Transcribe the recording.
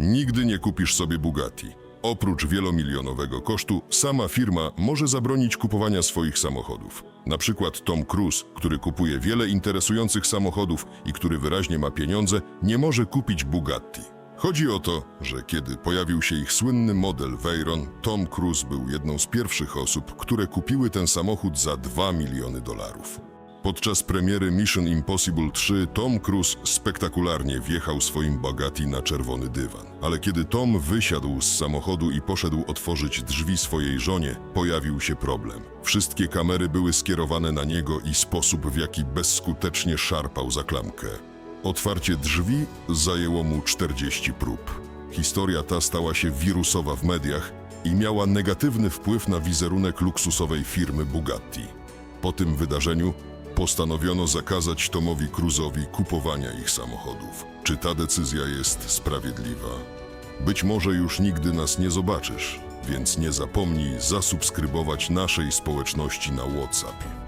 Nigdy nie kupisz sobie Bugatti. Oprócz wielomilionowego kosztu, sama firma może zabronić kupowania swoich samochodów. Na przykład Tom Cruise, który kupuje wiele interesujących samochodów i który wyraźnie ma pieniądze, nie może kupić Bugatti. Chodzi o to, że kiedy pojawił się ich słynny model Veyron, Tom Cruise był jedną z pierwszych osób, które kupiły ten samochód za 2 miliony dolarów. Podczas premiery Mission Impossible 3 Tom Cruise spektakularnie wjechał swoim Bugatti na czerwony dywan. Ale kiedy Tom wysiadł z samochodu i poszedł otworzyć drzwi swojej żonie, pojawił się problem. Wszystkie kamery były skierowane na niego i sposób, w jaki bezskutecznie szarpał za klamkę. Otwarcie drzwi zajęło mu 40 prób. Historia ta stała się wirusowa w mediach i miała negatywny wpływ na wizerunek luksusowej firmy Bugatti. Po tym wydarzeniu postanowiono zakazać Tomowi Cruise'owi kupowania ich samochodów. Czy ta decyzja jest sprawiedliwa? Być może już nigdy nas nie zobaczysz, więc nie zapomnij zasubskrybować naszej społeczności na WhatsApp.